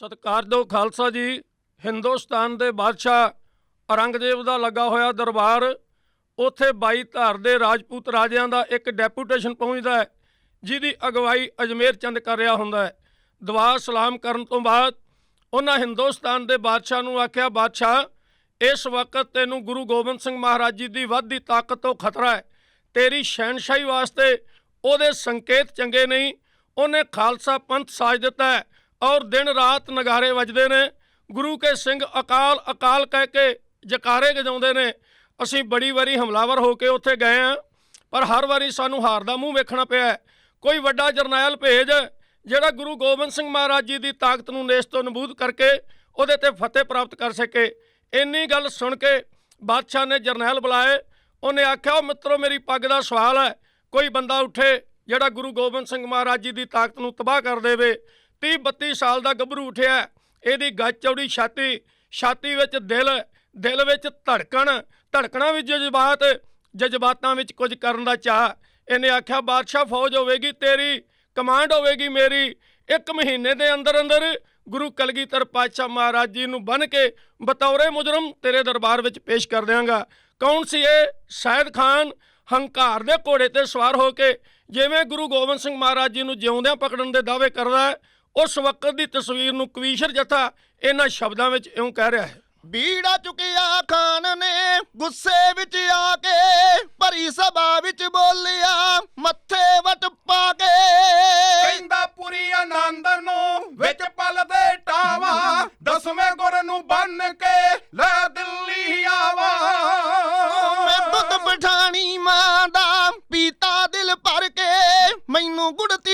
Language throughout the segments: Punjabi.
ਸਤਿਕਾਰਯੋਗ ਖਾਲਸਾ ਜੀ। ਹਿੰਦੁਸਤਾਨ ਦੇ ਬਾਦਸ਼ਾਹ ਔਰੰਗਜ਼ੇਬ ਦਾ ਲੱਗਾ ਹੋਇਆ ਦਰਬਾਰ, ਉੱਥੇ 22 ਧਾਰ ਦੇ ਰਾਜਪੂਤ ਰਾਜਿਆਂ ਦਾ ਇੱਕ ਡੈਪੂਟੇਸ਼ਨ ਪਹੁੰਚਦਾ ਹੈ, ਜਿਹਦੀ ਅਗਵਾਈ ਅਜਮੇਰ ਚੰਦ ਕਰ ਰਿਹਾ ਹੁੰਦਾ ਹੈ। ਦੁਆ ਸਲਾਮ ਕਰਨ ਤੋਂ ਬਾਅਦ ਉਹਨਾਂ ਹਿੰਦੁਸਤਾਨ ਦੇ ਬਾਦਸ਼ਾਹ ਨੂੰ ਆਖਿਆ, ਬਾਦਸ਼ਾਹ, ਇਸ ਵਕਤ ਤੈਨੂੰ ਗੁਰੂ ਗੋਬਿੰਦ ਸਿੰਘ ਮਹਾਰਾਜ ਜੀ ਦੀ ਵੱਧਦੀ ਤਾਕਤ ਤੋਂ ਖਤਰਾ ਹੈ। ਤੇਰੀ ਸ਼ਹਿਨਸ਼ਾਹੀ ਵਾਸਤੇ ਉਹਦੇ ਸੰਕੇਤ ਚੰਗੇ ਨਹੀਂ, ਉਹਨੇ ਖਾਲਸਾ ਪੰਥ ਸਾਜ ਦਿੱਤਾ ਹੈ। ਔਰ ਦਿਨ ਰਾਤ ਨਗਾਰੇ ਵੱਜਦੇ ਨੇ। ਗੁਰੂ ਕੇ ਸਿੰਘ ਅਕਾਲ ਅਕਾਲ ਕਹਿ ਕੇ ਜਕਾਰੇ ਗਜਾਉਂਦੇ ਨੇ। ਅਸੀਂ ਬੜੀ ਵਾਰੀ ਹਮਲਾਵਰ ਹੋ ਕੇ ਉੱਥੇ ਗਏ ਆ, ਪਰ ਹਰ ਵਾਰੀ ਸਾਨੂੰ ਹਾਰ ਦਾ ਮੂੰਹ ਵੇਖਣਾ ਪਿਆ ਕੋਈ ਵੱਡਾ ਜਰਨੈਲ ਭੇਜ, ਜਿਹੜਾ ਗੁਰੂ ਗੋਬਿੰਦ ਸਿੰਘ ਮਹਾਰਾਜ ਜੀ ਦੀ ਤਾਕਤ ਨੂੰ ਨੇਸ਼ ਤੋਂ ਨਬੂਦ ਕਰਕੇ ਉਹਦੇ ਤੇ ਫਤਿਹ ਪ੍ਰਾਪਤ ਕਰ ਸਕੇ। ਇੰਨੀ ਗੱਲ ਸੁਣ ਕੇ ਬਾਦਸ਼ਾਹ ਨੇ ਜਰਨੈਲ ਬੁਲਾਏ। ਉਹਨੇ ਆਖਿਆ, "ਉਹ ਮਿੱਤਰੋ, ਮੇਰੀ ਪੱਗ ਦਾ ਸਵਾਲ ਹੈ। ਕੋਈ ਬੰਦਾ ਉੱਠੇ ਜਿਹੜਾ ਗੁਰੂ ਗੋਬਿੰਦ ਸਿੰਘ ਮਹਾਰਾਜ ਜੀ ਦੀ ਤਾਕਤ ਨੂੰ ਤਬਾਹ ਕਰ ਦੇਵੇ। 30 32 ਸਾਲ ਦਾ ਗੱਭਰੂ ਉੱਠਿਆ। ਇਹਦੀ ਗੱਜ ਚੌੜੀ ਛਾਤੀ ਛਾਤੀ ਵਿੱਚ ਦਿਲ ਦਿਲ ਵਿੱਚ ਧੜਕਣ, ਧੜਕਣਾ ਵਿੱਚ ਜਜ਼ਬਾਤ, ਜਜ਼ਬਾਤਾਂ ਵਿੱਚ ਕੁਝ ਕਰਨ ਦਾ ਚਾਹ ਇਹਨੇ ਆਖਿਆ, ਬਾਦਸ਼ਾਹ, ਫੌਜ ਹੋਵੇਗੀ ਤੇਰੀ, ਕਮਾਂਡ ਹੋਵੇਗੀ ਮੇਰੀ। ਇੱਕ ਮਹੀਨੇ ਦੇ ਅੰਦਰ ਅੰਦਰ ਗੁਰੂ ਕਲਗੀਧਰ ਪਾਤਸ਼ਾਹ ਮਹਾਰਾਜ ਜੀ ਨੂੰ ਬਨ ਕੇ ਬਤੌਰੇ ਮੁਜਰਮ ਤੇਰੇ ਦਰਬਾਰ ਵਿੱਚ ਪੇਸ਼ ਕਰ ਦਿਆਂਗਾ। ਕੌਣ ਸੀ ਇਹ? ਸ਼ਾਇਦ ਖਾਨ, ਹੰਕਾਰ ਦੇ ਘੋੜੇ ਤੇ ਸਵਾਰ ਹੋ ਕੇ, ਜਿਵੇਂ ਗੁਰੂ ਗੋਬਿੰਦ ਸਿੰਘ ਮਹਾਰਾਜ ਜੀ ਨੂੰ ਜਿਉਂਦਿਆਂ ਪਕੜਨ ਦੇ ਦਾਅਵੇ ਕਰਦਾ ਉਸ ਵਕਤ ਦੀ ਤਸਵੀਰ ਨੂੰ ਕਵੀਸ਼ਰ ਜਥਾ ਇਹਨਾਂ ਸ਼ਬਦਾਂ ਵਿੱਚ ਇਉਂ ਕਹਿ ਰਿਹਾ ਹੈ। ਬੀੜਾ ਚੁੱਕਿਆ ਖਾਨ ਨੇ ਗੁੱਸੇ ਵਿੱਚ ਆ ਕੇ ਭਰੀ ਸਭਾ ਵਿੱਚ ਬੋਲਿਆ ਮੱਥੇ ਵਟ ਪਾ ਕੇ। ਕਹਿੰਦਾ ਪੁਰੀ ਆਨੰਦ ਨੂੰ ਵਿੱਚ ਪਲਦੇ ਟਾਵਾ ਦਸਵੇਂ ਗੁਰ ਨੂੰ ਬੰਨ ਕੇ ਲੈ ਦਿੱਲੀ ਆਵਾ। ਮੈਂ ਦੁੱਧ ਪਠਾਣੀ ਮਾਂ ਦਾ ਪੀਤਾ ਦਿਲ ਭਰ ਕੇ ਮੈਨੂੰ ਗੁੜਤੀ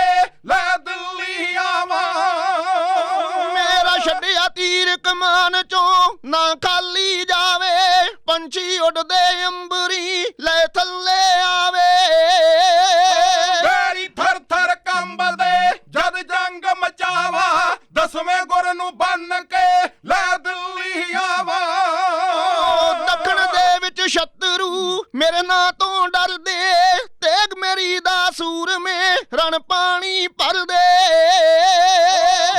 ਵੇ ਲੈ ਦਿੱਲੀ ਆਵਾਂ। ਮੇਰਾ ਛੱਡਿਆ ਤੀਰ ਕਮਾਨ ਚੋਂ ਨਾ ਖਾਲੀ ਜਾਵੇ ਪੰਛੀ ਉੱਡਦੇ ਅੰਬਰੀ ਲੈ ਥੱਲੇ ਆਵੇ। ਮੇਰੀ ਥਰ ਥਰ ਕੰਬਦੇ ਜਦ ਜੰਗ ਮਚਾਵਾ ਦਸਵੇਂ ਗੁਰ ਨੂੰ ਬੰਨ ਕੇ ਲੈ ਦਿੱਲੀ ਆਵਾ। ਦੱਖਣ ਦੇ ਵਿੱਚ ਸ਼ਤਰੂ ਮੇਰੇ ਨਾਂ ਤੋਂ ਡਰਦੇ ਤੇ ਥਾਨ ਪਾਣੀ ਭਰਦੇ।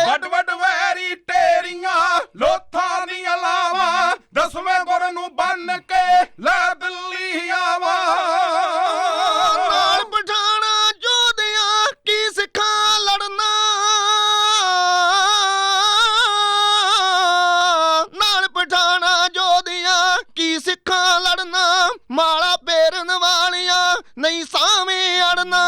ਵੱਡ ਵੱਡ ਵੈਰੀ ਟੇਰੀਆਂ ਲੋਥਾਂ ਦੀਆਂ ਲਾਵਾ ਦਸਵੇਂ ਗੁਰ ਨੂੰ ਬੰਨ ਕੇ ਲੈ ਦਿੱਲੀ ਆਵਾ। ਕੀ ਸਿੱਖਾਂ ਲੜਨਾ। ਨਾਲ ਪਠਾਣਾ ਜੋਧਿਆਂ ਕੀ ਸਿੱਖਾਂ ਲੜਨਾ। ਮਾਲਾ ਪੇਰਨ ਵਾਲਿਆਂ ਨਹੀਂ ਸਾਵੇਂ ਅੜਨਾ।